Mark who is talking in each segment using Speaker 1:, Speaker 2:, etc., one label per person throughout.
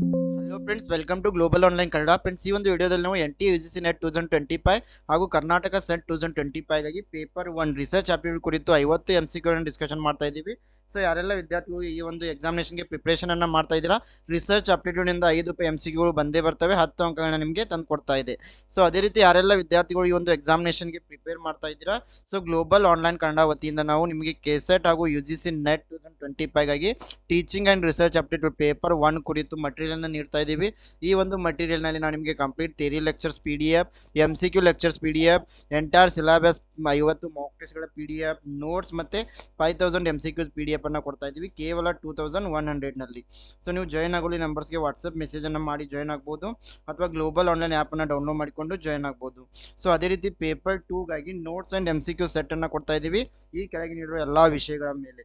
Speaker 1: thank you hello friends welcome to global online Kannada friends ಈ ಒಂದು ವಿಡಿಯೋದಲ್ಲಿ ನಾವು N T U G C NET two thousand twenty five ಹಾಗೂ Karnataka SET two thousand twenty ಫೈವ್ಗಾಗಿ paper one research aptitude ಕುರಿತು ಐವತ್ತು M C ಕ್ಯೂಗಳನ್ನು discussion ಮಾಡ್ತಾ ಇದ್ದೀವಿ. So ಯಾರೆಲ್ಲ ವಿದ್ಯಾರ್ಥಿಗಳು ಈ ಒಂದು ಎಕ್ಸಾಮಿನೇಷನ್ಗೆ ಪ್ರಿಪ್ರೇಷನನ್ನು ಮಾಡ್ತಾ ಇದ್ದೀರಾ ರಿಸರ್ಚ್ ಆಪ್ಟಿಟ್ಯೂಡಿಂದ ಐದು ರೂಪಾಯಿ ಎಂ ಸಿ ಕ್ಯೂಗಳು ಬಂದೇ ಬರ್ತವೆ, ಹತ್ತು ಅಂಕಗಳನ್ನ ನಿಮಗೆ ತಂದು ಕೊಡ್ತಾ ಇದೆ. ಸೊ ಅದೇ ರೀತಿ ಯಾರೆಲ್ಲ ವಿದ್ಯಾರ್ಥಿಗಳು ಈ ಒಂದು ಎಕ್ಸಾಮಿನೇಷನ್ಗೆ ಪ್ರಿಪೇರ್ ಮಾಡ್ತಾ ಇದ್ದೀರಾ ಸೊ ಗ್ಲೋಬಲ್ ಆನ್ಲೈನ್ ಕನ್ನಡ ವತಿಯಿಂದ ನಾವು ನಿಮಗೆ ಕೆ ಸೆಟ್ ಹಾಗೂ U G C NET two thousand twenty ಫೈವ್ಗಾಗಿ teaching and research aptitude paper one ಕುರಿತು ಮಟೀರಿಯಲ್ನ ನೀಡ್ತಾ ಇದ್ದೀವಿ. ಈ ಒಂದು ಮಟೀರಿಯಲ್ನಲ್ಲಿ ನಾವು ನಿಮಗೆ complete theory lectures P D F M C Q lectures P D F entire syllabus ಐವತ್ತು ಮಾಕ್ ಟೆಸ್ಟ್ಗಳ ಪಿ ಡಿ ಎಫ್ ನೋಟ್ಸ್ ಮತ್ತು five thousand M C Qs P D F ಅನ್ನು ಕೊಡ್ತಾ ಇದ್ದೀವಿ. ಕೇವಲ ಟೂ ತೌಸಂಡ್ ಒನ್ ಹಂಡ್ರೆಡ್ನಲ್ಲಿ so ನೀವು join ಆಗೋಲಿ ನಂಬರ್ಸ್ಗೆ ವಾಟ್ಸಪ್ ಮೆಸೇಜನ್ನು ಮಾಡಿ ಜಾಯ್ನ್ ಆಗ್ಬೋದು. ಅಥವಾ ಗ್ಲೋಬಲ್ ಆನ್ಲೈನ್ ಆ್ಯಪನ್ನು ಡೌನ್ಲೋಡ್ ಮಾಡಿಕೊಂಡು ಜಾಯ್ನ್ ಆಗ್ಬೋದು. ಸೊ ಅದೇ ರೀತಿ paper ಟೂಗಾಗಿ notes and M C Q ಸೆಟ್ಟನ್ನು ಕೊಡ್ತಾ ಇದ್ದೀವಿ. ಈ ಕೆಳಗೆ ನೀಡುವ ಎಲ್ಲ ವಿಷಯಗಳ ಮೇಲೆ.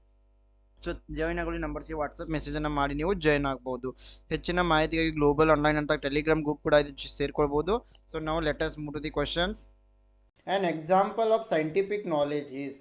Speaker 1: ಸೊ ಜಾಯ್ನ್ ಆಗೋಲಿ ನಂಬರ್ಸ್ಗೆ ವಾಟ್ಸಪ್ ಮೆಸೇಜನ್ನು ಮಾಡಿ ನೀವು ಜಾಯ್ನ್ ಆಗ್ಬೋದು ಹೆಚ್ಚಿನ ಮಾಹಿತಿಗಾಗಿ ಗ್ಲೋಬಲ್ ಆನ್ಲೈನ್ ಅಂತ ಟೆಲಿಗ್ರಾಮ್ ಗ್ರೂಪ್ ಕೂಡ ಇದು ಸೇರ್ಕೊಳ್ಬೋದು ಸೊ ನಾವು letters moot the questions
Speaker 2: An example of scientific knowledge is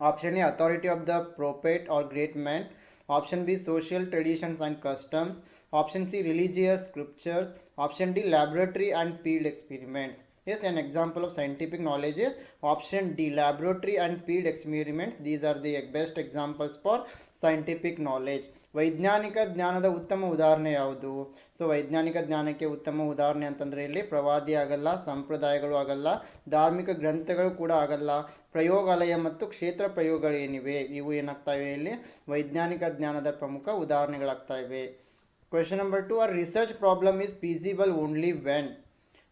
Speaker 2: option A authority of the prophet or great man, option B social traditions and customs, option C religious scriptures, option D laboratory and field experiments. Yes, an example of scientific knowledge is option D laboratory and field experiments. These are the best examples for scientific knowledge. ವೈಜ್ಞಾನಿಕ ಜ್ಞಾನದ ಉತ್ತಮ ಉದಾಹರಣೆ ಯಾವುದು? So ವೈಜ್ಞಾನಿಕ ಜ್ಞಾನಕ್ಕೆ ಉತ್ತಮ ಉದಾಹರಣೆ ಅಂತಂದರೆ ಇಲ್ಲಿ ಪ್ರವಾದಿ ಆಗಲ್ಲ ಸಂಪ್ರದಾಯಗಳು ಆಗಲ್ಲ ಧಾರ್ಮಿಕ ಗ್ರಂಥಗಳು ಕೂಡ ಆಗಲ್ಲ. ಪ್ರಯೋಗಾಲಯ ಮತ್ತು ಕ್ಷೇತ್ರ ಪ್ರಯೋಗಗಳೇನಿವೆ? ಇವು ಏನಾಗ್ತವೆ ಇಲ್ಲಿ? ವೈಜ್ಞಾನಿಕ ಜ್ಞಾನದ ಪ್ರಮುಖ ಉದಾಹರಣೆಗಳಾಗ್ತಾ ಇವೆ question number two are research problem is feasible only when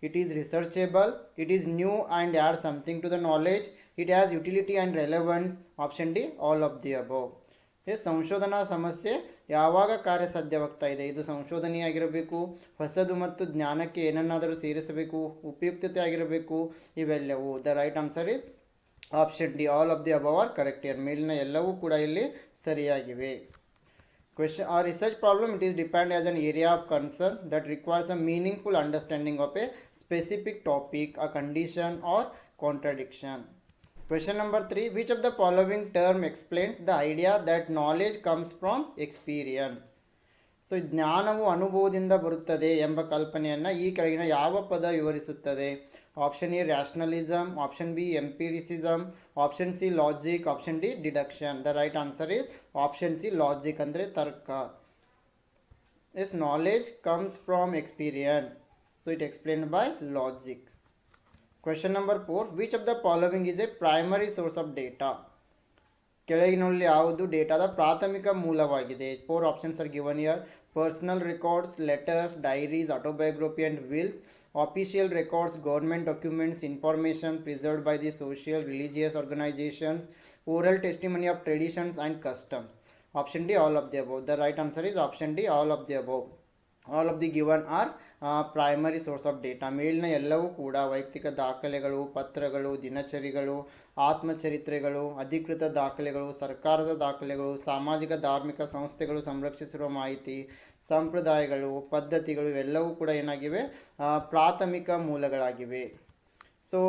Speaker 2: it is researchable. It is new and add something to the knowledge. It has utility and relevance. Option d, all of the above. Yes ಸಂಶೋಧನಾ ಸಮಸ್ಯೆ ಯಾವಾಗ ಕಾರ್ಯಸಾಧ್ಯವಾಗ್ತಾ ಇದೆ ಇದು ಸಂಶೋಧನೆಯಾಗಿರಬೇಕು. ಹೊಸದು ಮತ್ತು ಜ್ಞಾನಕ್ಕೆ ಏನನ್ನಾದರೂ ಸೇರಿಸಬೇಕು. ಉಪಯುಕ್ತತೆ ಆಗಿರಬೇಕು. ಇವೆಲ್ಲವೂ. The right answer is option D all of the above are correct here ಮೇಲಿನ ಎಲ್ಲವೂ ಕೂಡ ಇಲ್ಲಿ ಸರಿಯಾಗಿವೆ. Question or research problem it is defined as an area of concern that requires a meaningful understanding of a specific topic a condition or contradiction. Question number 3 which of the following term explains the idea that knowledge comes from experience so ಜ್ಞಾನವು ಅನುಭವದಿಂದ ಬರುತ್ತದೆ ಎಂಬ ಕಲ್ಪನೆಯನ್ನು ಈ ಕೆಳಗಿನ ಯಾವ ಪದ ವಿವರಿಸುತ್ತದೆ? Option A rationalism option B empiricism option C logic option D deduction the right answer is option C logic ಅಂದರೆ ತರ್ಕ. As knowledge comes from experience so it explain by logic question number four which of the following is a primary source of data ಕೆಳಗಿನಲ್ಲಿ ಯಾವುದು ಡೇಟಾದ ಪ್ರಾಥಮಿಕ ಮೂಲವಾಗಿದೆ. Four options are given here personal records letters diaries autobiography and wills official records government documents information preserved by the social religious organisations oral testimony of traditions and customs option D all of the above the right answer is option D all of the above all of the given are primary source of data ಮೇಲಿನ ಎಲ್ಲವೂ ಕೂಡ ವೈಯಕ್ತಿಕ ದಾಖಲೆಗಳು, ಪತ್ರಗಳು, ದಿನಚರಿಗಳು, ಆತ್ಮಚರಿತ್ರೆಗಳು, ಅಧಿಕೃತ ದಾಖಲೆಗಳು, ಸರ್ಕಾರದ ದಾಖಲೆಗಳು, ಸಾಮಾಜಿಕ ಧಾರ್ಮಿಕ ಸಂಸ್ಥೆಗಳು ಸಂರಕ್ಷಿಸಿರುವ ಮಾಹಿತಿ, ಸಂಪ್ರದಾಯಗಳು, ಪದ್ಧತಿಗಳು ಇವೆಲ್ಲವೂ ಕೂಡ ಏನಾಗಿವೆ? ಪ್ರಾಥಮಿಕ ಮೂಲಗಳಾಗಿವೆ. ಸೊ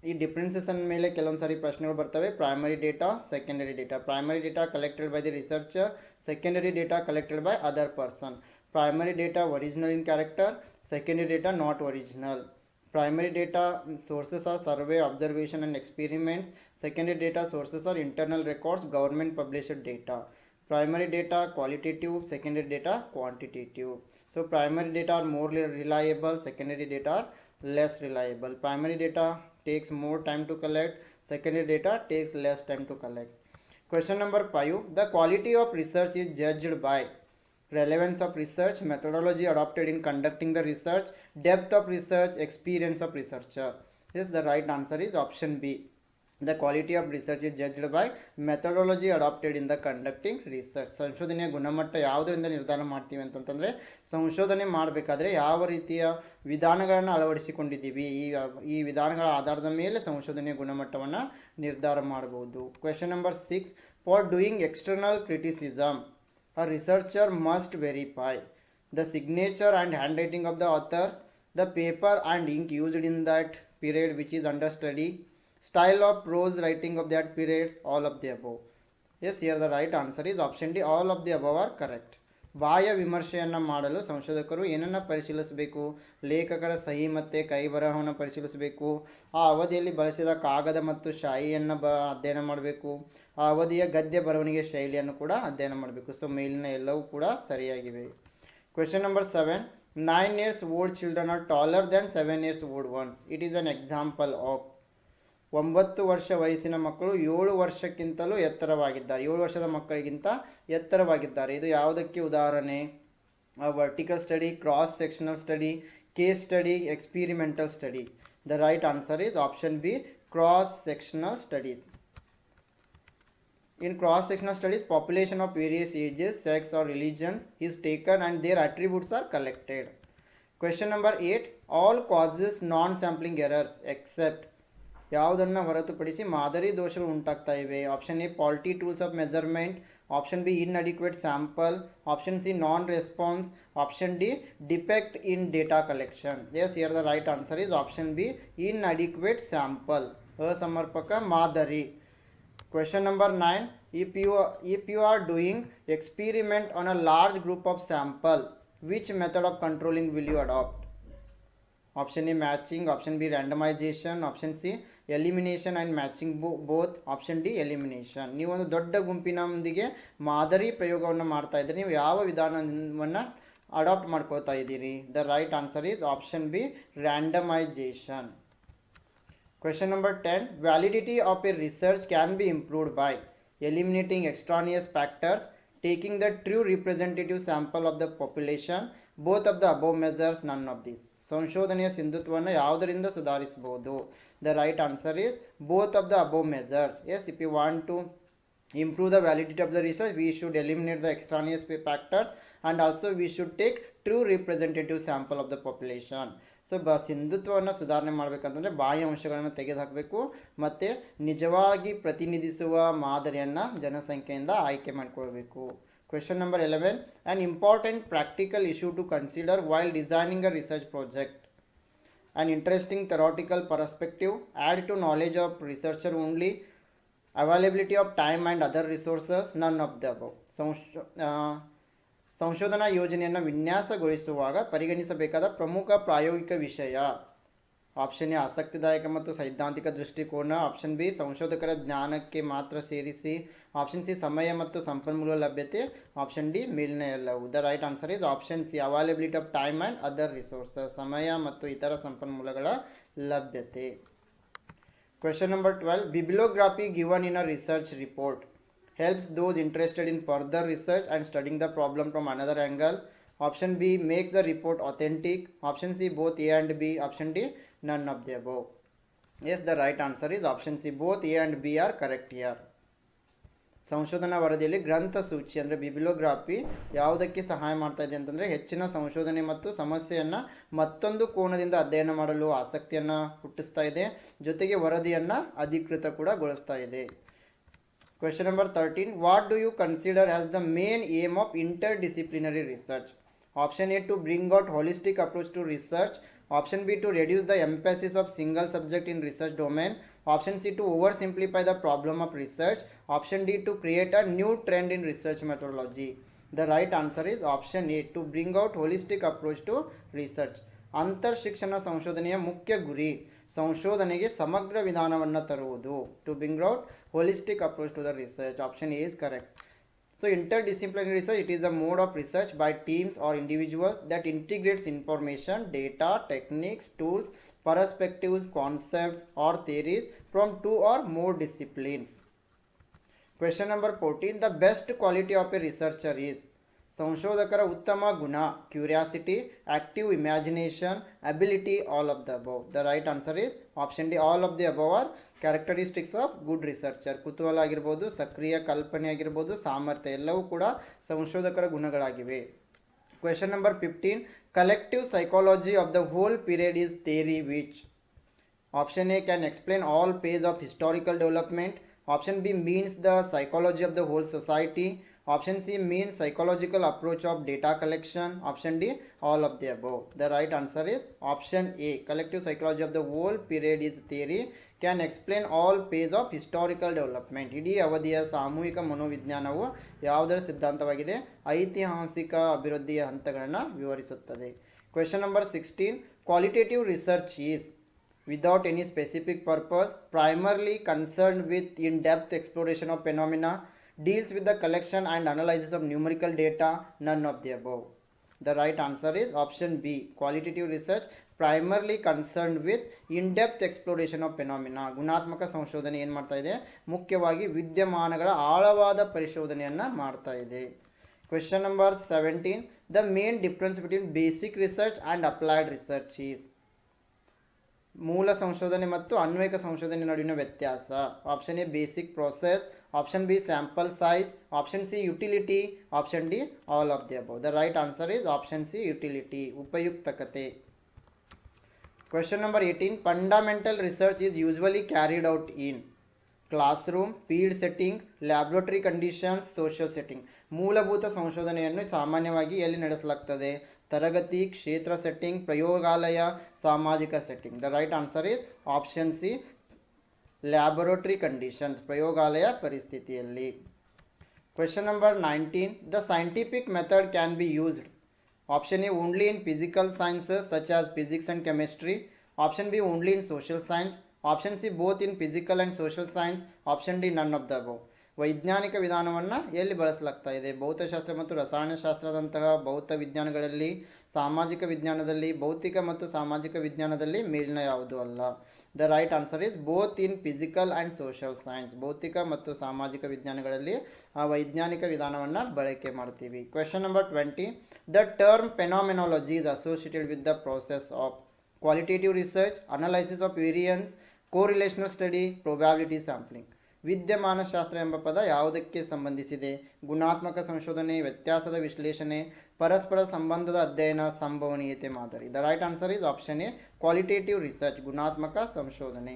Speaker 2: ಈ ಡಿಫ್ರೆನ್ಸಸ್ ಮೇಲೆ ಕೆಲವೊಂದು ಸಾರಿ ಪ್ರಶ್ನೆಗಳು ಬರ್ತವೆ. Primary data secondary data primary data collected by the researcher secondary data collected by other person primary data original in character secondary data not original. Primary data sources are survey observation and experiments. Secondary data sources are internal records government published data. Primary data qualitative secondary data quantitative. So primary data are more reliable secondary data are less reliable. Primary data takes more time to collect secondary data takes less time to collect. Question number 5 the quality of research is judged by relevance of research methodology adopted in conducting the research depth of research experience of researcher yes the right answer is option b the quality of research is judged by methodology adopted in the conducting research ಸಂಶೋಧನೆಯ ಗುಣಮಟ್ಟ ಯಾವುದರಿಂದ ನಿರ್ಧಾರ ಮಾಡ್ತೀವಿ ಅಂತಂತಂದರೆ ಸಂಶೋಧನೆ ಮಾಡಬೇಕಾದ್ರೆ ಯಾವ ರೀತಿಯ ವಿಧಾನಗಳನ್ನು ಅಳವಡಿಸಿಕೊಂಡಿದ್ದೀವಿ ಈ ಈ ವಿಧಾನಗಳ ಆಧಾರದ ಮೇಲೆ ಸಂಶೋಧನೆಯ ಗುಣಮಟ್ಟವನ್ನು ನಿರ್ಧಾರ ಮಾಡಬಹುದು question number six for doing external criticism a researcher must verify the signature and handwriting of the author, the paper and ink used in that period which is under study, style of prose writing of that period, all of the above. Yes, here the right answer is option D. All of the above are correct. ಬಾಹ್ಯ ವಿಮರ್ಶೆಯನ್ನು ಮಾಡಲು ಸಂಶೋಧಕರು ಏನನ್ನು ಪರಿಶೀಲಿಸಬೇಕು ಲೇಖಕರ ಸಹಿ ಮತ್ತು ಕೈಬರಹವನ್ನು ಪರಿಶೀಲಿಸಬೇಕು ಆ ಅವಧಿಯಲ್ಲಿ ಬಳಸಿದ ಕಾಗದ ಮತ್ತು ಶಾಯಿಯನ್ನು ಬ ಅಧ್ಯಯನ ಮಾಡಬೇಕು ಆ ಅವಧಿಯ ಗದ್ಯ ಬರವಣಿಗೆ ಶೈಲಿಯನ್ನು ಕೂಡ ಅಧ್ಯಯನ ಮಾಡಬೇಕು. ಸೊ ಮೇಲಿನ ಎಲ್ಲವೂ ಕೂಡ ಸರಿಯಾಗಿವೆ. Question number seven nine years old children are taller than seven years old ones it is an example of ಒಂಬತ್ತು ವರ್ಷ ವಯಸ್ಸಿನ ಮಕ್ಕಳು ಏಳು ವರ್ಷಕ್ಕಿಂತಲೂ ಎತ್ತರವಾಗಿದ್ದಾರೆ. ಏಳು ವರ್ಷದ ಮಕ್ಕಳಿಗಿಂತ ಎತ್ತರವಾಗಿದ್ದಾರೆ. ಇದು ಯಾವುದಕ್ಕೆ ಉದಾಹರಣೆ? Vertical study cross sectional study case study experimental study the right answer is option B cross sectional studies In cross-sectional studies, population of various ages, sex or religions is taken and their attributes are collected. Question number 8. All causes non-sampling errors except ಯಾವುದನ್ನು ಹೊರತುಪಡಿಸಿ ಮಾದರಿ ದೋಷಗಳು ಉಂಟಾಗ್ತಾ ಇವೆ option A faulty tools of measurement option B inadequate sample option C non-response option D defect in data collection yes here the right answer is option B inadequate sample ಅಸಮರ್ಪಕ ಮಾದರಿ Question number 9. If you, if you are doing experiment on a large group of sample, which method of controlling will you adopt? Option A matching, option B randomization, option C elimination and matching ಬೋ both option D elimination ನೀವು ಒಂದು ದೊಡ್ಡ ಗುಂಪಿನೊಂದಿಗೆ ಮಾದರಿ ಪ್ರಯೋಗವನ್ನು ಮಾಡ್ತಾ ಇದ್ದೀರಿ ನೀವು ಯಾವ ವಿಧಾನವನ್ನು ಅಡಾಪ್ಟ್ ಮಾಡ್ಕೋತಾ ಇದ್ದೀರಿ the right answer is option B randomization Question number 10 Validity of a research can be improved by eliminating extraneous factors, taking the true representative sample of the population, both of the above measures, none of these. ಸಂಶೋಧನೆಯ ಸಿಂಧುತ್ವವನ್ನು ಯಾವುದರಿಂದ ಸುಧಾರಿಸಬಹುದು the right answer is both of the above measures yes if you want to improve the validity of the research we should eliminate the extraneous factors and also we should take true representative sample of the population so ಬ ಸಿಂಧುತ್ವವನ್ನು ಸುಧಾರಣೆ ಮಾಡಬೇಕಂತಂದರೆ ಬಾಹ್ಯ ಅಂಶಗಳನ್ನು ತೆಗೆದುಹಾಕಬೇಕು ಮತ್ತು ನಿಜವಾಗಿ ಪ್ರತಿನಿಧಿಸುವ ಮಾದರಿಯನ್ನು ಜನಸಂಖ್ಯೆಯಿಂದ ಆಯ್ಕೆ ಮಾಡಿಕೊಳ್ಬೇಕು. Question number eleven an important practical issue to consider while designing a research project an interesting theoretical perspective add to knowledge of researcher only availability of time and other resources none of the above ಸಂಶೋ ಸಂಶೋಧನಾ ಯೋಜನೆಯನ್ನು ವಿನ್ಯಾಸಗೊಳಿಸುವಾಗ ಪರಿಗಣಿಸಬೇಕಾದ ಪ್ರಮುಖ ಪ್ರಾಯೋಗಿಕ ವಿಷಯ. Option A, ಆಸಕ್ತಿದಾಯಕ ಮತ್ತು ಸೈದ್ಧಾಂತಿಕ ದೃಷ್ಟಿಕೋನ. ಆಪ್ಷನ್ ಬಿ, ಸಂಶೋಧಕರ ಜ್ಞಾನಕ್ಕೆ ಮಾತ್ರ ಸೇರಿಸಿ. ಆಪ್ಷನ್ ಸಿ, ಸಮಯ ಮತ್ತು ಸಂಪನ್ಮೂಲ ಲಭ್ಯತೆ. ಆಪ್ಷನ್ ಡಿ, ಮೇಲಿನ ಎಲ್ಲವು. The right answer is option C availability of time and other resources ಸಮಯ ಮತ್ತು ಇತರ ಸಂಪನ್ಮೂಲಗಳ ಲಭ್ಯತೆ. Question number 12 bibliography given in a research report. Helps those interested in further research and studying the problem from another angle. Option B makes the report authentic. Option C both A and B. Option D none of the above. Yes, the right answer is option C. Both A and B are correct here. ಸಂಶೋಧನಾ ವರದಿಯಲ್ಲಿ ಗ್ರಂಥ ಸೂಚಿ ಅಂದರೆ ಬಿಬಿಲೋಗ್ರಾಫಿ ಯಾವುದಕ್ಕೆ ಸಹಾಯ ಮಾಡ್ತಾ ಇದೆ ಅಂತಂದರೆ ಹೆಚ್ಚಿನ ಸಂಶೋಧನೆ ಮತ್ತು ಸಮಸ್ಯೆಯನ್ನು ಮತ್ತೊಂದು ಕೋನದಿಂದ ಅಧ್ಯಯನ ಮಾಡಲು ಆಸಕ್ತಿಯನ್ನು ಹುಟ್ಟಿಸ್ತಾ ಇದೆ ಜೊತೆಗೆ ವರದಿಯನ್ನು ಅಧಿಕೃತ ಕೂಡ ಗೊಳಿಸ್ತಾ ಇದೆ question number thirteen what do you consider as the main aim of interdisciplinary research option A to bring out holistic approach to research option B to reduce the emphasis of single subject in research domain option C to oversimplify the problem of research option D to create a new trend in research methodology the right answer is option A to bring out holistic approach to research ಅಂತರ್ ಶಿಕ್ಷಣ ಸಂಶೋಧನೆಯ ಮುಖ್ಯ ಗುರಿ ಸಂಶೋಧನೆಗೆ ಸಮಗ್ರ ವಿಧಾನವನ್ನು ತರುವುದು to bring out holistic approach to the research option A is correct So interdisciplinary research, it is a mode of research by teams or individuals that integrates information, data, techniques, tools, perspectives, concepts or theories from two or more disciplines. Question number 14. The best quality of a researcher is ಸಂಶೋಧಕರ ಉತ್ತಮ ಗುಣ curiosity active imagination ability all of the above the right answer is option D all of the above are characteristics of good researcher ಕುತೂಹಲ ಆಗಿರ್ಬೋದು ಸಕ್ರಿಯ ಕಲ್ಪನೆ ಆಗಿರ್ಬೋದು ಸಾಮರ್ಥ್ಯ ಎಲ್ಲವೂ ಕೂಡ ಸಂಶೋಧಕರ ಗುಣಗಳಾಗಿವೆ. Question number fifteen collective psychology of the whole period is theory which option A can explain all page of historical development option B means the psychology of the whole society. Option C means psychological approach of data collection. Option D, all of the above. The right answer is option A. Collective psychology of the whole period is theory can explain all phase of historical development. ಇಡೀ ಅವಧಿಯ ಸಾಮೂಹಿಕ ಮನೋವಿಜ್ಞಾನವು ಯಾವುದರ ಸಿದ್ಧಾಂತವಾಗಿದೆ ಐತಿಹಾಸಿಕ ಅಭಿವೃದ್ಧಿಯ ಹಂತಗಳನ್ನು ವಿವರಿಸುತ್ತದೆ question number sixteen qualitative research is without any specific purpose, primarily concerned with in-depth exploration of phenomena, deals with the collection and analysis of numerical data, none of the above. The right answer is option B. Qualitative research primarily concerned with in-depth exploration of phenomena. ಗುಣಾತ್ಮಕ ಸಂಶೋಧನೆ ಏನು ಮಾಡ್ತಾ ಇದೆ ಮುಖ್ಯವಾಗಿ ವಿದ್ಯಮಾನಗಳ ಆಳವಾದ ಪರಿಶೋಧನೆಯನ್ನು ಮಾಡ್ತಾ ಇದೆ question number seventeen the main difference between basic research and applied research is ಮೂಲ ಸಂಶೋಧನೆ ಮತ್ತು ಅನ್ವಯಿಕ ಸಂಶೋಧನೆ ನಡುವಿನ ವ್ಯತ್ಯಾಸ option A basic process option B sample size option C utility option D all of the above. The right answer is option C utility ಉಪಯುಕ್ತಕತೆ. Question number eighteen fundamental research is usually carried out in classroom field setting laboratory conditions social setting ಮೂಲಭೂತ ಸಂಶೋಧನೆಯನ್ನು ಸಾಮಾನ್ಯವಾಗಿ ಎಲ್ಲಿ ನಡೆಸಲಾಗ್ತದೆ? ತರಗತಿ, ಕ್ಷೇತ್ರ setting ಪ್ರಯೋಗಾಲಯ, ಸಾಮಾಜಿಕ setting the right answer is option C laboratory conditions ಪ್ರಯೋಗಾಲಯ ಪರಿಸ್ಥಿತಿಯಲ್ಲಿ. Question number nineteen the scientific method can be used option A only in physical sciences such as physics and chemistry option B only in social science option C both in physical and social science option D none of the above ವೈಜ್ಞಾನಿಕ ವಿಧಾನವನ್ನು ಎಲ್ಲಿ ಬಳಸಲಾಗ್ತಾ ಇದೆ? ಭೌತಶಾಸ್ತ್ರ ಮತ್ತು ರಸಾಯನಶಾಸ್ತ್ರದಂತಹ ಭೌತ ವಿಜ್ಞಾನಗಳಲ್ಲಿ, ಸಾಮಾಜಿಕ ವಿಜ್ಞಾನದಲ್ಲಿ, ಭೌತಿಕ ಮತ್ತು ಸಾಮಾಜಿಕ ವಿಜ್ಞಾನದಲ್ಲಿ ಮೇಲಿನ ಯಾವುದು ಅಲ್ಲ? The right answer is both in physical and social science ಭೌತಿಕ ಮತ್ತು ಸಾಮಾಜಿಕ ವಿಜ್ಞಾನಗಳಲ್ಲಿ ಆ ವೈಜ್ಞಾನಿಕ ವಿಧಾನವನ್ನು ಬಳಕೆ ಮಾಡ್ತೀವಿ. Question number twenty the term phenomenology is associated with the process of qualitative research analysis of variance correlational study probability sampling ವಿದ್ಯಮಾನ ಶಾಸ್ತ್ರ ಎಂಬ ಪದ ಯಾವುದಕ್ಕೆ ಸಂಬಂಧಿಸಿದೆ? ಗುಣಾತ್ಮಕ ಸಂಶೋಧನೆ, ವ್ಯತ್ಯಾಸದ ವಿಶ್ಲೇಷಣೆ, ಪರಸ್ಪರ ಸಂಬಂಧದ ಅಧ್ಯಯನ, ಸಂಭವನೀಯತೆ, ಮಾದರಿ. The right answer is option A qualitative research ಗುಣಾತ್ಮಕ ಸಂಶೋಧನೆ.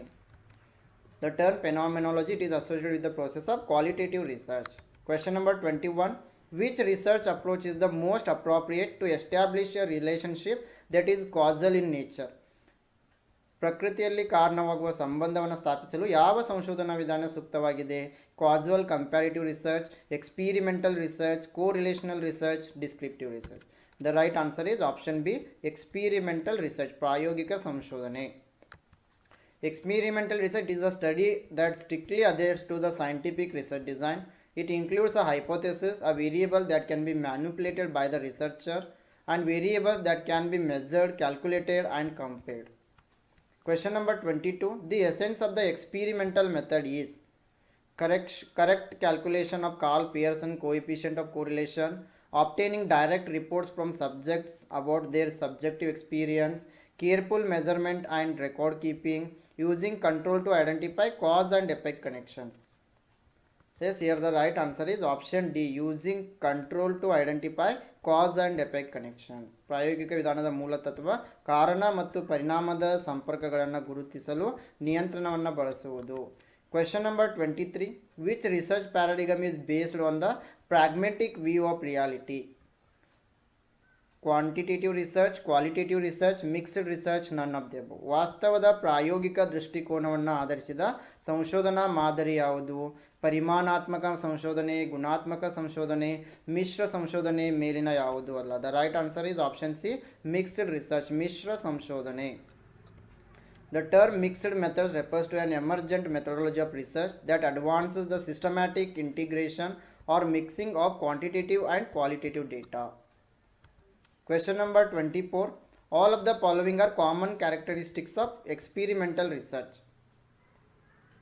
Speaker 2: The term phenomenology it is associated with the process of qualitative research question number twenty one which research approach is the most appropriate to establish a relationship that is causal in nature? ಪ್ರಕೃತಿಯಲ್ಲಿ ಕಾರಣವಾಗುವ ಸಂಬಂಧವನ್ನು ಸ್ಥಾಪಿಸಲು ಯಾವ ಸಂಶೋಧನಾ ವಿಧಾನ ಸೂಕ್ತವಾಗಿದೆ? Causal comparative research experimental research correlational research descriptive research the right answer is option B experimental research ಪ್ರಾಯೋಗಿಕ ಸಂಶೋಧನೆ. Experimental research is a study that strictly adheres to the scientific research design it includes a hypothesis a variable that can be manipulated by the researcher and variables that can be measured calculated and compared. Question number 22 The essence of the experimental method is correct, correct calculation of Carl Pearson coefficient of correlation, obtaining direct reports from subjects about their subjective experience, careful measurement and record keeping, using control to identify cause and effect connections. Yes, here the right answer is option D using control to identify cause and effect connections. ಪ್ರಾಯೋಗಿಕ ವಿಧಾನದ ಮೂಲತತ್ವ ಕಾರಣ ಮತ್ತು ಪರಿಣಾಮದ ಸಂಪರ್ಕಗಳನ್ನು ಗುರುತಿಸಲು ನಿಯಂತ್ರಣವನ್ನು ಬಳಸುವುದು. Question number twenty three which research paradigm is based on the pragmatic view of reality quantitative research qualitative research mixed research none of the above ವಾಸ್ತವದ ಪ್ರಾಯೋಗಿಕ ದೃಷ್ಟಿಕೋನವನ್ನು ಆಧರಿಸಿದ ಸಂಶೋಧನಾ ಮಾದರಿ ಯಾವುದು? ಪರಿಮಾಣಾತ್ಮಕ ಸಂಶೋಧನೆ ಗುಣಾತ್ಮಕ ಸಂಶೋಧನೆ ಮಿಶ್ರ ಸಂಶೋಧನೆ ಮೇಲಿನ ಯಾವುದು ಅಲ್ಲ the right answer is option C mixed research ಮಿಶ್ರ ಸಂಶೋಧನೆ The term mixed methods refers to an emergent methodology of research that advances the systematic integration or mixing of quantitative and qualitative data. Question number 24. All of the following are common characteristics of experimental research.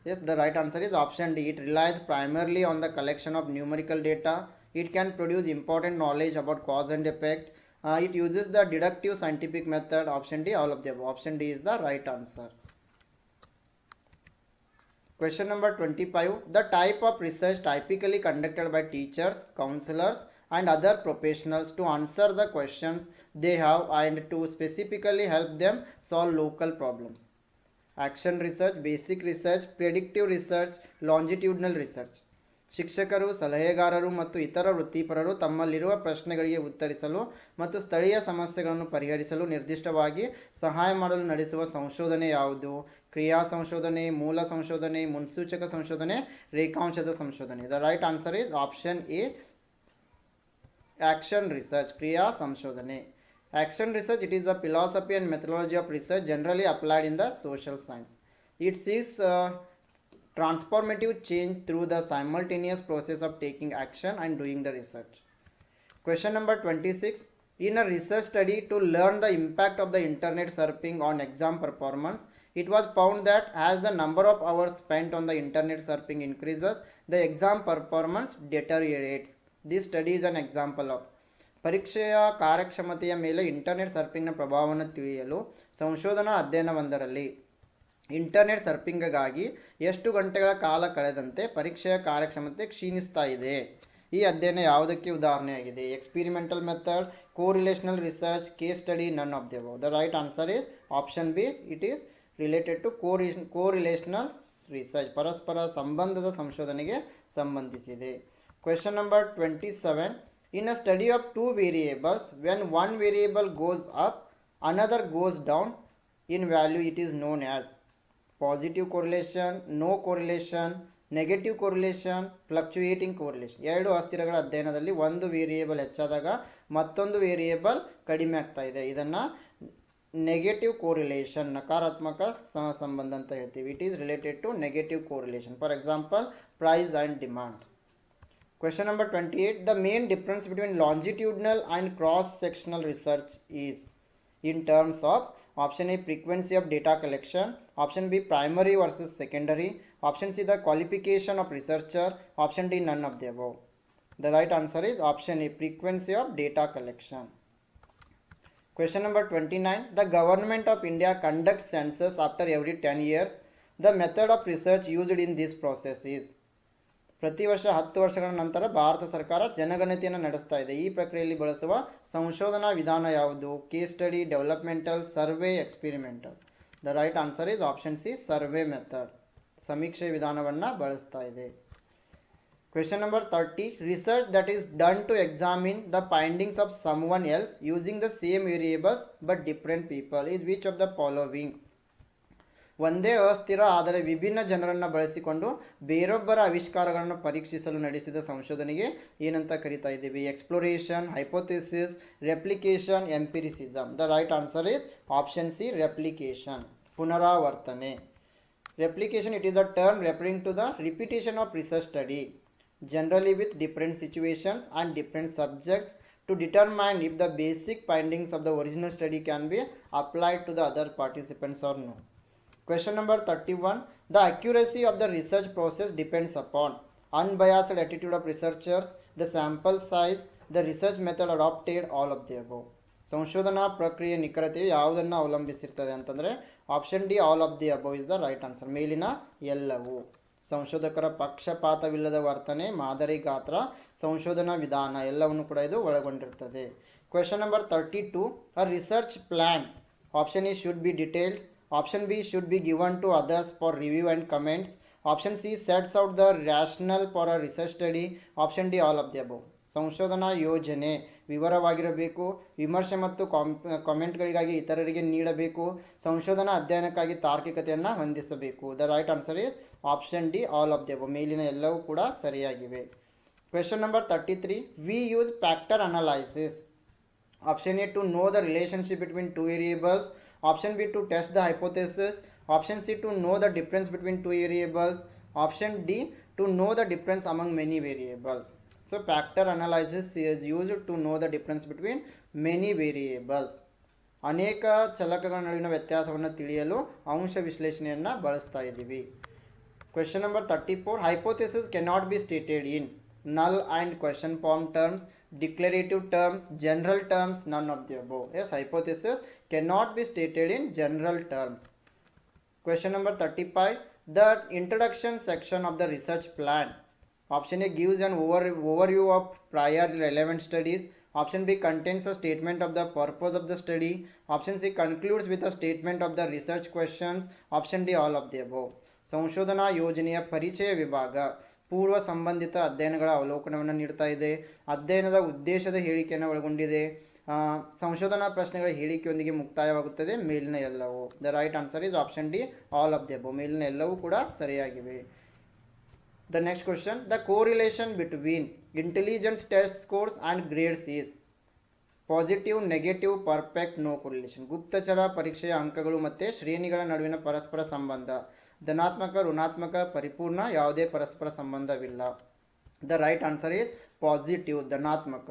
Speaker 2: Yes, the right answer is option D. It relies primarily on the collection of numerical data. It can produce important knowledge about cause and effect. Uh, it uses the deductive scientific method. Option D, all of the above. Option D is the right answer. Question number 25. The type of research typically conducted by teachers, counselors, and other professionals to answer the questions they have and to specifically help them solve local problems. Action research, basic research, predictive research, longitudinal research. ಶಿಕ್ಷಕರು, ಸಲಹೆಗಾರರು ಮತ್ತು ಇತರ ವೃತ್ತಿಪರರು ತಮ್ಮಲ್ಲಿರುವ ಪ್ರಶ್ನೆಗಳಿಗೆ ಉತ್ತರಿಸಲು ಮತ್ತು ಸ್ಥಳೀಯ ಸಮಸ್ಯೆಗಳನ್ನು ಪರಿಹರಿಸಲು ನಿರ್ದಿಷ್ಟವಾಗಿ ಸಹಾಯ ಮಾಡಲು ನಡೆಸುವ ಸಂಶೋಧನೆ ಯಾವುದು? ಕ್ರಿಯಾ ಸಂಶೋಧನೆ, ಮೂಲ ಸಂಶೋಧನೆ, ಮುನ್ಸೂಚಕ ಸಂಶೋಧನೆ, ರೇಖಾಂಶದ ಸಂಶೋಧನೆ. The right answer is option A action research ಕ್ರಿಯಾ ಸಂಶೋಧನೆ. Action research, it is the philosophy and methodology of research generally applied in the social science. It seeks uh, transformative change through the simultaneous process of taking action and doing the research. Question number 26. In a research study to learn the impact of the internet surfing on exam performance, it was found that as the number of hours spent on the internet surfing increases, the exam performance deteriorates. This study is an example of ಪರೀಕ್ಷೆಯ ಕಾರ್ಯಕ್ಷಮತೆಯ ಮೇಲೆ internet ಸರ್ಫಿಂಗ್ನ ಪ್ರಭಾವವನ್ನು ತಿಳಿಯಲು ಸಂಶೋಧನಾ ಅಧ್ಯಯನವೊಂದರಲ್ಲಿ. Internet ಸರ್ಫಿಂಗ್ಗಾಗಿ ಎಷ್ಟು ಗಂಟೆಗಳ ಕಾಲ ಕಳೆದಂತೆ ಪರೀಕ್ಷೆಯ ಕಾರ್ಯಕ್ಷಮತೆ ಕ್ಷೀಣಿಸ್ತಾ ಇದೆ. ಈ ಅಧ್ಯಯನ ಯಾವುದಕ್ಕೆ ಉದಾಹರಣೆಯಾಗಿದೆ? Experimental method correlational research case study none of the above the right answer is option B it is related to cori correlational research ಪರಸ್ಪರ ಸಂಬಂಧದ ಸಂಶೋಧನೆಗೆ ಸಂಬಂಧಿಸಿದೆ. Question number twenty seven in a study of two variables when one variable goes up another goes down. In value, it is known as positive correlation no correlation negative correlation fluctuating correlation ಎರಡು ಅಸ್ಥಿರಗಳ ಅಧ್ಯಯನದಲ್ಲಿ ಒಂದು variable ಹೆಚ್ಚಾದಾಗ ಮತ್ತೊಂದು variable ಕಡಿಮೆ ಆಗ್ತಾ ಇದೆ. ಇದನ್ನು ನೆಗೆಟಿವ್ ಕೋರಿಲೇಷನ್ ನಕಾರಾತ್ಮಕ ಸಹ ಸಂಬಂಧ ಅಂತ ಹೇಳ್ತೀವಿ. It is related to negative correlation for example price and demand Question number 28. The main difference between longitudinal and cross-sectional research is in terms of option A frequency of data collection, option B primary versus secondary, option C the qualification of researcher, option D none of the above. The right answer is option A frequency of data collection. Question number 29. The government of India conducts census after every 10 years. The method of research used in this process is ಪ್ರತಿ ವರ್ಷ ಹತ್ತು ವರ್ಷಗಳ ನಂತರ ಭಾರತ ಸರ್ಕಾರ ಜನಗಣತಿಯನ್ನು ನಡೆಸ್ತಾ ಇದೆ. ಈ ಪ್ರಕ್ರಿಯೆಯಲ್ಲಿ ಬಳಸುವ ಸಂಶೋಧನಾ ವಿಧಾನ ಯಾವುದು? Case study developmental survey experimental the right answer is option C survey method ಸಮೀಕ್ಷೆ ವಿಧಾನವನ್ನು ಬಳಸ್ತಾ ಇದೆ. Question number thirty research that is done to examine the findings of someone else using the same variables but different people is which of the following ಒಂದೇ ಅಸ್ಥಿರ, ಆದರೆ ವಿಭಿನ್ನ ಜನರನ್ನು ಬಳಸಿಕೊಂಡು ಬೇರೊಬ್ಬರ ಆವಿಷ್ಕಾರಗಳನ್ನು ಪರೀಕ್ಷಿಸಲು ನಡೆಸಿದ ಸಂಶೋಧನೆಗೆ ಏನಂತ ಕರಿತಾ ಇದ್ದೀವಿ? Exploration hypothesis replication empiricism the right answer is option C replication ಪುನರಾವರ್ತನೆ. Replication it is a term referring to the repetition of research study generally with different situations and different subjects to determine if the basic findings of the original study can be applied to the other participants are no. Question number 31 The accuracy of the research process depends upon unbiased attitude of researchers, the sample size, the research method adopted, all of the above. ಸಂಶೋಧನಾ ಪ್ರಕ್ರಿಯೆ ನಿಖರತೆ ಯಾವುದನ್ನು ಅವಲಂಬಿಸಿರ್ತದೆ ಅಂತಂದರೆ option D all of the above is the right answer ಮೇಲಿನ ಎಲ್ಲವೂ. ಸಂಶೋಧಕರ ಪಕ್ಷಪಾತವಿಲ್ಲದ ವರ್ತನೆ ಮಾದರಿ ಗಾತ್ರ ಸಂಶೋಧನಾ ವಿಧಾನ ಎಲ್ಲವನ್ನು ಕೂಡ ಇದು ಒಳಗೊಂಡಿರ್ತದೆ question number thirty two a research plan option E should be detailed option B should be given to others for review and comments Option C sets out the rationale for a research study option D all of the above. ಸಂಶೋಧನಾ ಯೋಜನೆ ವಿವರವಾಗಿರಬೇಕು. ವಿಮರ್ಶೆ ಮತ್ತು com, ಕಾಮೆಂಟ್ಗಳಿಗಾಗಿ ಇತರರಿಗೆ ನೀಡಬೇಕು. ಸಂಶೋಧನಾ ಅಧ್ಯಯನಕ್ಕಾಗಿ ತಾರ್ಕಿಕತೆಯನ್ನು ಹೊಂದಿಸಬೇಕು. The right answer is option D all of the above ಮೇಲಿನ ಎಲ್ಲವೂ ಕೂಡ ಸರಿಯಾಗಿವೆ. Question number thirty three we use factor analysis option A to know the relationship between two variables option B to test the hypothesis option C to know the difference between two variables, option D to know the difference among many variables so factor analysis is used to know the difference between many variables ಅನೇಕ ಚಲಕಗಳ ನಡುವಿನ ವ್ಯತ್ಯಾಸವನ್ನು ತಿಳಿಯಲು ಅಂಶ ವಿಶ್ಲೇಷಣೆಯನ್ನು ಬಳಸ್ತಾ ಇದ್ದೀವಿ question number thirty four hypothesis cannot be stated in null and question form terms, declarative terms, general terms, none of the above. Yes, hypothesis cannot be stated in general terms. Question number 35. The introduction section of the research plan. Option A gives an over, overview of prior relevant studies. Option B contains a statement of the purpose of the study. Option C concludes with a statement of the research questions. Option D all of the above. ಸಂಶೋಧನಾ ಯೋಜನೆಯ ಪರಿಚಯ ವಿಭಾಗ ಪೂರ್ವ ಸಂಬಂಧಿತ ಅಧ್ಯಯನಗಳ ಅವಲೋಕನವನ್ನು ನೀಡ್ತಾ ಇದೆ. ಅಧ್ಯಯನದ ಉದ್ದೇಶದ ಹೇಳಿಕೆಯನ್ನು ಒಳಗೊಂಡಿದೆ. ಸಂಶೋಧನಾ ಪ್ರಶ್ನೆಗಳ ಹೇಳಿಕೆಯೊಂದಿಗೆ ಮುಕ್ತಾಯವಾಗುತ್ತದೆ. ಮೇಲಿನ ಎಲ್ಲವೂ. The right answer is option D all of the above ಮೇಲಿನ ಎಲ್ಲವೂ ಕೂಡ ಸರಿಯಾಗಿವೆ. The next question the correlation between intelligence test scores and grades is positive negative perfect no correlation ಗುಪ್ತಚರ ಪರೀಕ್ಷೆಯ ಅಂಕಗಳು ಮತ್ತು ಶ್ರೇಣಿಗಳ ನಡುವಿನ ಪರಸ್ಪರ ಸಂಬಂಧ. ಧನಾತ್ಮಕ, ಋಣಾತ್ಮಕ, ಪರಿಪೂರ್ಣ ಯಾವುದೇ ಪರಸ್ಪರ ಸಂಬಂಧವಿಲ್ಲ. The right answer is positive ಧನಾತ್ಮಕ.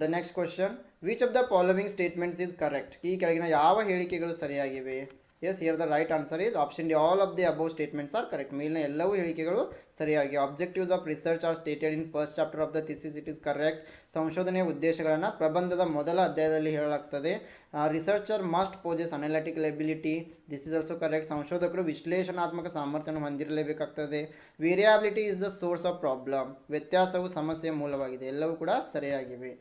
Speaker 2: The next question which of the following statements is correct ಈ ಕೆಳಗಿನ ಯಾವ ಹೇಳಿಕೆಗಳು ಸರಿಯಾಗಿವೆ? Yes here the right answer is option D all of the above statements are correct ಮೇಲಿನ ಎಲ್ಲವೂ ಹೇಳಿಕೆಗಳು ಸರಿಯಾಗಿ. Objectives of research are stated in first chapter of the thesis it is correct ಸಂಶೋಧನೆಯ ಉದ್ದೇಶಗಳನ್ನು ಪ್ರಬಂಧದ ಮೊದಲ ಅಧ್ಯಾಯದಲ್ಲಿ ಹೇಳಲಾಗ್ತದೆ. Researcher must possess analytical ability this is also correct ಸಂಶೋಧಕರು ವಿಶ್ಲೇಷಣಾತ್ಮಕ ಸಾಮರ್ಥ್ಯವನ್ನು ಹೊಂದಿರಲೇಬೇಕಾಗ್ತದೆ. Variability is the source of problem ವ್ಯತ್ಯಾಸವು ಸಮಸ್ಯೆಯ ಮೂಲವಾಗಿದೆ. ಎಲ್ಲವೂ ಕೂಡ ಸರಿಯಾಗಿವೆ.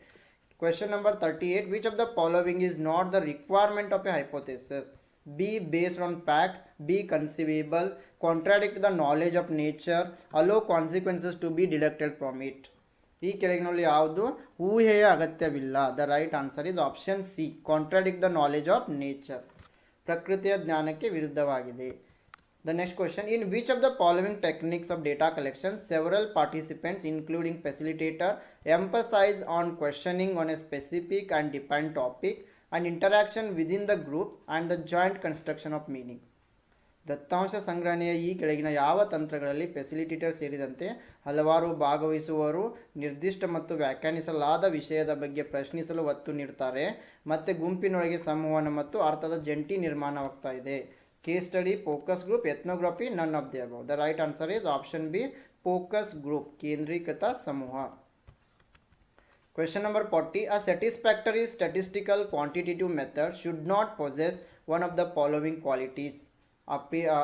Speaker 2: Question number 38 Which of the following is not the requirement of a hypothesis? B. Based on facts. B. Conceivable. Contradict the knowledge of nature. Allow consequences to be deducted from it. ಈ ಕೆಳಗಿನಲ್ಲಿ ಯಾವುದು ಊಹೆಯ ಅಗತ್ಯವಿಲ್ಲ the right answer is option C contradict the knowledge of nature ಪ್ರಕೃತಿಯ ಜ್ಞಾನಕ್ಕೆ ವಿರುದ್ಧವಾಗಿದೆ The next question In which of the following techniques of data collection, several participants, including facilitator, emphasize on questioning on a specific and defined topic and interaction within the group and the joint construction of meaning? ದತ್ತಾಂಶ ಸಂಗ್ರಹಣೆಯ ಈ ಕೆಳಗಿನ ಯಾವ ತಂತ್ರಗಳಲ್ಲಿ facilitator ಸೇರಿದಂತೆ ಹಲವಾರು ಭಾಗವಹಿಸುವವರು ನಿರ್ದಿಷ್ಟ ಮತ್ತು ವ್ಯಾಖ್ಯಾನಿಸಲಾದ ವಿಷಯದ ಬಗ್ಗೆ ಪ್ರಶ್ನಿಸಲು ಒತ್ತು ನೀಡುತ್ತಾರೆ ಮತ್ತು ಗುಂಪಿನೊಳಗೆ ಸಂವಹನ ಮತ್ತು ಅರ್ಥದ ಜಂಟಿ ನಿರ್ಮಾಣವಾಗ್ತಾ ಇದೆ. Case study focus group ethnography none of the above the right answer is option B focus group ಕೇಂದ್ರೀಕೃತ ಸಮೂಹ. Question number 40 A satisfactory statistical quantitative method should not possess one of the following qualities uh,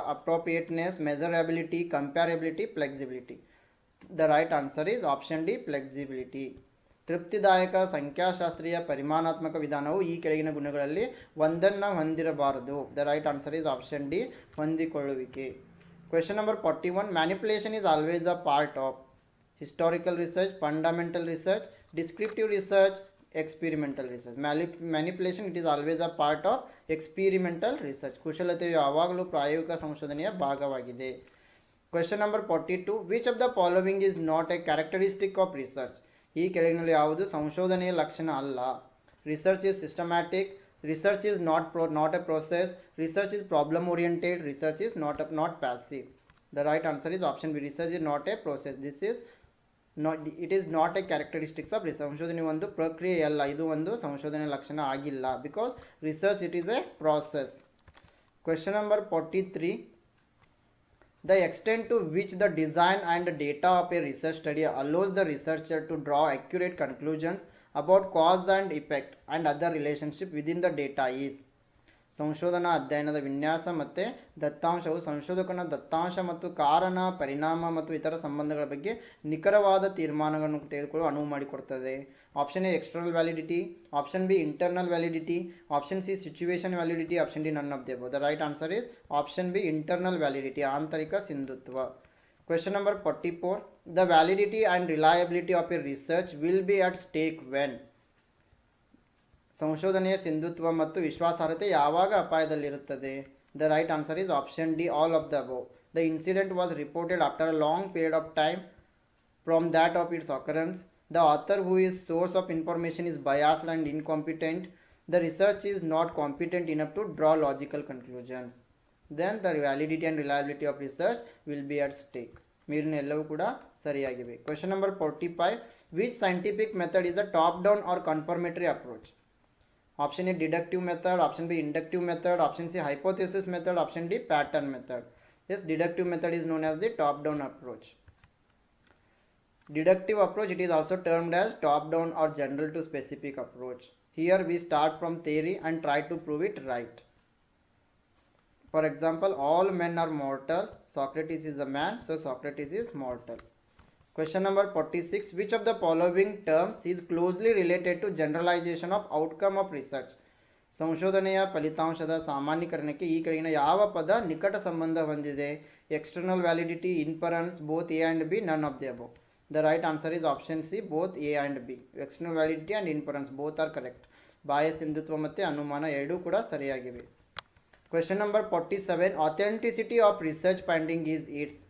Speaker 2: appropriateness, measurability, comparability, flexibility. The right answer is option D flexibility. ತೃಪ್ತಿದಾಯಕ ಸಂಖ್ಯಾಶಾಸ್ತ್ರೀಯ ಪರಿಮಾಣಾತ್ಮಕ ವಿಧಾನವು ಈ ಕೆಳಗಿನ ಗುಣಗಳಲ್ಲಿ ಒಂದನ್ನು ಹೊಂದಿರಬಾರದು the right answer is option D ಹೊಂದಿಕೊಳ್ಳುವಿಕೆ question number forty one manipulation is always a part of historical research fundamental research, descriptive research, experimental research. Mali- manipulation it is always a part of experimental research. ಕುಶಲತೆಯು ಯಾವಾಗಲೂ ಪ್ರಾಯೋಗಿಕ ಸಂಶೋಧನೆಯ ಭಾಗವಾಗಿದೆ question number forty two which of the following is not a characteristic of research ಈ ಕೆಳಗಿನಲ್ಲಿ ಯಾವುದು ಸಂಶೋಧನೆಯ ಲಕ್ಷಣ ಅಲ್ಲ research is systematic research is not pro not a process research is problem oriented research is not not passive the right answer is option B research is not a process this is not it is not a characteristics of research ಸಂಶೋಧನೆ ಒಂದು ಪ್ರಕ್ರಿಯೆ ಅಲ್ಲ ಇದು ಒಂದು ಸಂಶೋಧನೆ ಲಕ್ಷಣ ಆಗಿಲ್ಲ because research it is a process question number forty three The extent to which the design and data of a research study allows the researcher to draw accurate conclusions about cause and effect and other relationship within the data is ಸಂಶೋಧನಾ ಅಧ್ಯಯನದ ವಿನ್ಯಾಸ ಮತ್ತು ದತ್ತಾಂಶವು ಸಂಶೋಧಕನ ದತ್ತಾಂಶ ಮತ್ತು ಕಾರಣ, ಪರಿಣಾಮ ಮತ್ತು ಇತರ ಸಂಬಂಧಗಳ ಬಗ್ಗೆ ನಿಖರವಾದ ತೀರ್ಮಾನಗಳನ್ನು ತೆಗೆದುಕೊಳ್ಳಲು ಅನುವು ಮಾಡಿಕೊಡ್ತದೆ. Option A external validity option B internal validity option C situation validity option D none of the the right answer is option B internal validity ಆಂತರಿಕ ಸಿಂಧುತ್ವ. Question number forty four the validity and reliability of a research will be at stake when ಸಂಶೋಧನೆಯ ಸಿಂಧುತ್ವ ಮತ್ತು ವಿಶ್ವಾಸಾರ್ಹತೆ ಯಾವಾಗ ಅಪಾಯದಲ್ಲಿರುತ್ತದೆ? The right answer is option D all of the above the incident was reported after a long period of time from that of its occurrence the author who is source of information is biased and incompetent the research is not competent enough to draw logical conclusions then the validity and reliability of research will be at stake ಮೇಲಿನ ಎಲ್ಲವೂ ಕೂಡ ಸರಿಯಾಗಿವೆ. Question number forty five which scientific method is a top down or confirmatory approach option a deductive method. Option b inductive method. Option c hypothesis method. Option d pattern method. Yes deductive method is known as the top down approach. Deductive approach it is also termed as top down or general to specific approach. Here we start from theory and try to prove it right. For example all men are mortal. Socrates is a man so socrates is mortal Question number 46 Which of the following terms is closely related to generalization of outcome of research? ಸಂಶೋಧನೆಯ ಫಲಿತಾಂಶದ ಸಾಮಾನ್ಯೀಕರಣಕ್ಕೆ ಈ ಕೆಳಗಿನ ಯಾವ ಪದ ನಿಕಟ ಸಂಬಂಧ ಹೊಂದಿದೆ? External validity inference both A and B none of the above the right answer is option C both A and B external validity and inference both are correct ಬಾಯ ಸಿಂಧುತ್ವ ಮತ್ತು ಅನುಮಾನ ಎರಡೂ ಕೂಡ ಸರಿಯಾಗಿವೆ. Question number forty seven authenticity of research finding is its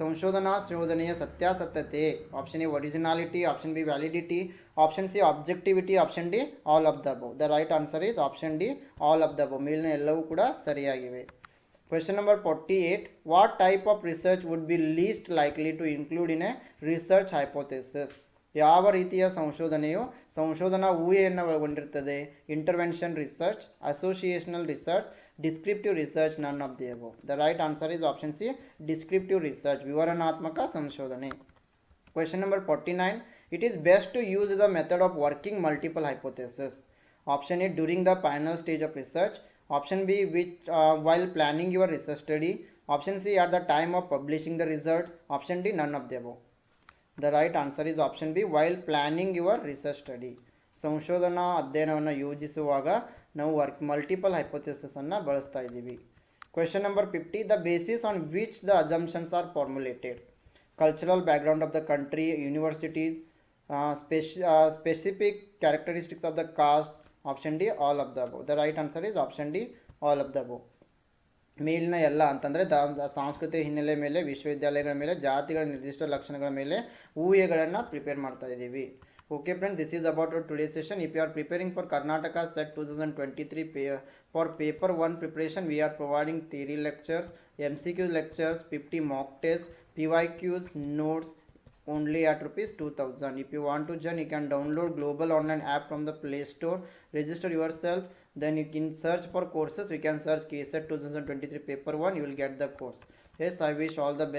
Speaker 2: ಸಂಶೋಧನಾ ಸಂಶೋಧನೆಯ ಸತ್ಯಾಸತ್ಯತೆ. Option A originality option B validity option C objectivity option D all of the above the right answer is option D all of the above ಮೇಲಿನ ಎಲ್ಲವೂ ಕೂಡ ಸರಿಯಾಗಿವೆ. Question number forty eight what type of research would be least likely to include in a research hypothesis ಯಾವ ರೀತಿಯ ಸಂಶೋಧನೆಯು ಸಂಶೋಧನಾ ಊಹೆಯನ್ನು ಒಳಗೊಂಡಿರ್ತದೆ intervention research associational research Descriptive research none of the above the right answer is option C descriptive research ವಿವರಣಾತ್ಮಕ ಸಂಶೋಧನೆ Question number 49. It is best to use the method of working multiple hypotheses. Option A during the final stage of research. Option B which uh, while planning your research study. Option C at the time of publishing the results. Option D none of the above. The right answer is option B while planning your research study. ಸಂಶೋಧನಾ ಅಧ್ಯಯನವನ್ನು ಯೋಜಿಸುವಾಗ ನಾವು work multiple hypothesis ಅನ್ನು ಬಳಸ್ತಾ ಇದ್ದೀವಿ. Question number fifty the basis on which the assumptions are formulated cultural background of the country universities spec specific characteristics of the caste option D all of the above the right answer is option D all of the above ಮೇಲಿನ ಎಲ್ಲ ಅಂತಂದರೆ the ಸಾಂಸ್ಕೃತಿಕ ಹಿನ್ನೆಲೆ ಮೇಲೆ, ವಿಶ್ವವಿದ್ಯಾಲಯಗಳ ಮೇಲೆ, ಜಾತಿಗಳ ನಿರ್ದಿಷ್ಟ ಲಕ್ಷಣಗಳ ಮೇಲೆ, ಊಹೆಗಳನ್ನು ಪ್ರಿಪೇರ್ ಮಾಡ್ತಾ ಇದ್ದೀವಿ. okay friend this is about our today's session. If you are preparing for karnataka set 2023 paper for paper 1 preparation we are providing theory lectures mcq lectures 50 mock tests pyqs notes only at rupees 2000 if you want to join you can download global online app from the play store register yourself then you can search for courses. We can search kset 2023 paper 1 you will get the course. Yes i wish all the best.